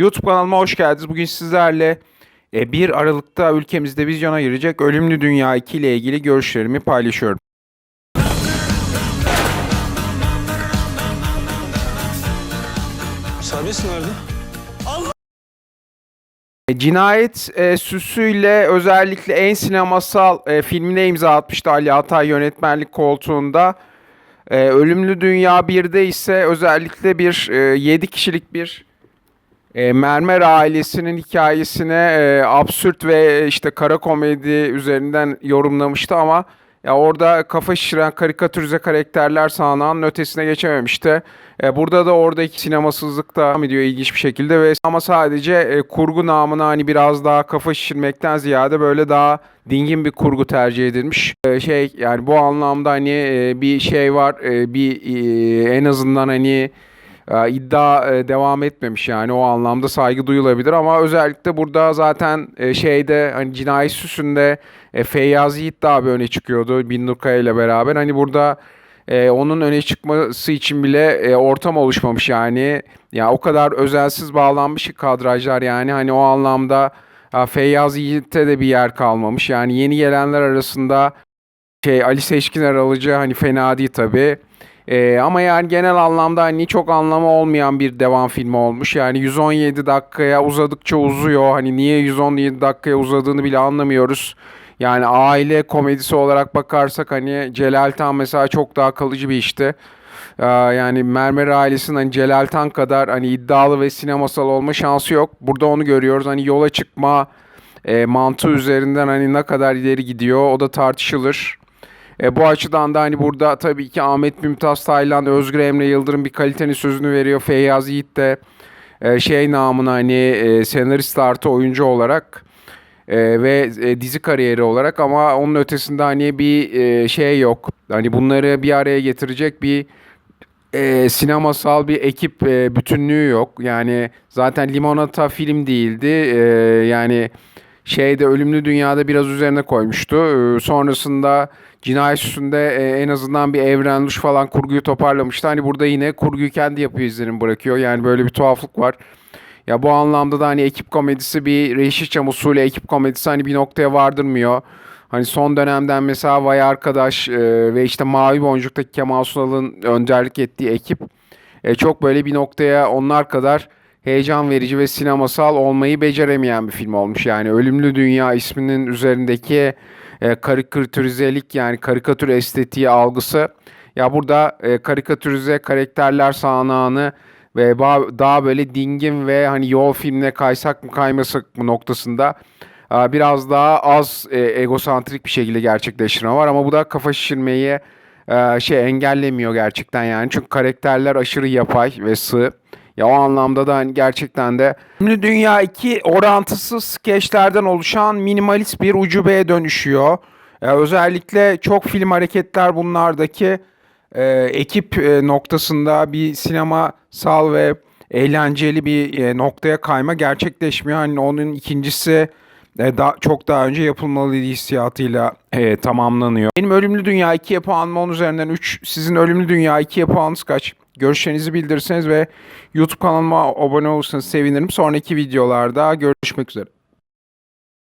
YouTube kanalıma hoş geldiniz. Bugün sizlerle e, 1 Aralık'ta ülkemizde vizyona girecek Ölümlü Dünya 2 ile ilgili görüşlerimi paylaşıyorum. Serbest nerede? E, Cinayet e, süsüyle özellikle en sinemasal e, filmine imza atmıştı Ali Atay yönetmenlik koltuğunda. E, Ölümlü Dünya 1'de ise özellikle bir e, 7 kişilik bir e, Mermer ailesinin hikayesine e, absürt ve işte kara komedi üzerinden yorumlamıştı ama ya orada kafa şişiren karikatürize karakterler sahnanın ötesine geçememişti. E, burada da oradaki sinemasızlık devam ediyor ilginç bir şekilde ve ama sadece e, kurgu namına hani biraz daha kafa şişirmekten ziyade böyle daha dingin bir kurgu tercih edilmiş. E, şey yani bu anlamda hani e, bir şey var e, bir e, en azından hani e, iddia devam etmemiş yani. O anlamda saygı duyulabilir ama özellikle burada zaten e, şeyde hani cinayet süsünde e, Feyyaz Yiğit de abi öne çıkıyordu Binnur Kaya ile beraber. Hani burada e, onun öne çıkması için bile ortam oluşmamış yani. Ya o kadar özensiz bağlanmış ki kadrajlar yani. Hani o anlamda e, Feyyaz Yiğit'te de bir yer kalmamış. Yani yeni gelenler arasında şey Ali Seçkiner alıcı hani fena değil tabii. Ee, ama yani genel anlamda hani çok anlamı olmayan bir devam filmi olmuş. Yani 117 dakikaya uzadıkça uzuyor. Hani niye 117 dakikaya uzadığını bile anlamıyoruz. Yani aile komedisi olarak bakarsak hani Celal Tan mesela çok daha kalıcı bir işti. Ee, yani Mermer ailesinin hani Celal Tan kadar hani iddialı ve sinemasal olma şansı yok. Burada onu görüyoruz. Hani yola çıkma e, mantığı üzerinden hani ne kadar ileri gidiyor o da tartışılır. E, bu açıdan da hani burada tabii ki Ahmet Mümtaz Taylan, Özgür Emre Yıldırım bir kalitenin sözünü veriyor. Feyyaz Yiğit de e, şey namına hani e, senarist artı oyuncu olarak e, ve e, dizi kariyeri olarak ama onun ötesinde hani bir e, şey yok. Hani bunları bir araya getirecek bir e, sinemasal bir ekip e, bütünlüğü yok. Yani zaten Limonata film değildi. E, yani şeyde Ölümlü Dünya'da biraz üzerine koymuştu. E, sonrasında Cinayet Süsü'nde e, en azından bir evren luş falan kurguyu toparlamıştı. Hani burada yine kurguyu kendi yapıyor izlenim bırakıyor. Yani böyle bir tuhaflık var. Ya bu anlamda da hani ekip komedisi bir Yeşilçam usulü ekip komedisi hani bir noktaya vardırmıyor. Hani son dönemden mesela Vay Arkadaş e, ve işte Mavi Boncuk'taki Kemal Sunal'ın önderlik ettiği ekip e, çok böyle bir noktaya onlar kadar heyecan verici ve sinemasal olmayı beceremeyen bir film olmuş. Yani Ölümlü Dünya isminin üzerindeki e, karikatürizelik yani karikatür estetiği algısı ya burada e, karikatürize karakterler sahnağını ve daha böyle dingin ve hani yol filmine kaysak mı kaymasak mı noktasında biraz daha az e, egosantrik bir şekilde gerçekleştirme var ama bu da kafa şişirmeyi e, şey engellemiyor gerçekten yani çünkü karakterler aşırı yapay ve sığ. Ya o anlamda da hani gerçekten de Ünlü Dünya 2 orantısız skeçlerden oluşan minimalist bir ucubeye dönüşüyor. Ee, özellikle çok film hareketler bunlardaki e, ekip e, noktasında bir sinemasal ve eğlenceli bir e, noktaya kayma gerçekleşmiyor. Hani onun ikincisi e, daha, çok daha önce yapılmalıydı hissiyatıyla e, tamamlanıyor. Benim Ölümlü Dünya 2'ye puanım 10 üzerinden 3. Sizin Ölümlü Dünya 2'ye puanınız kaç? Görüşlerinizi bildirirseniz ve YouTube kanalıma abone olursanız sevinirim. Sonraki videolarda görüşmek üzere.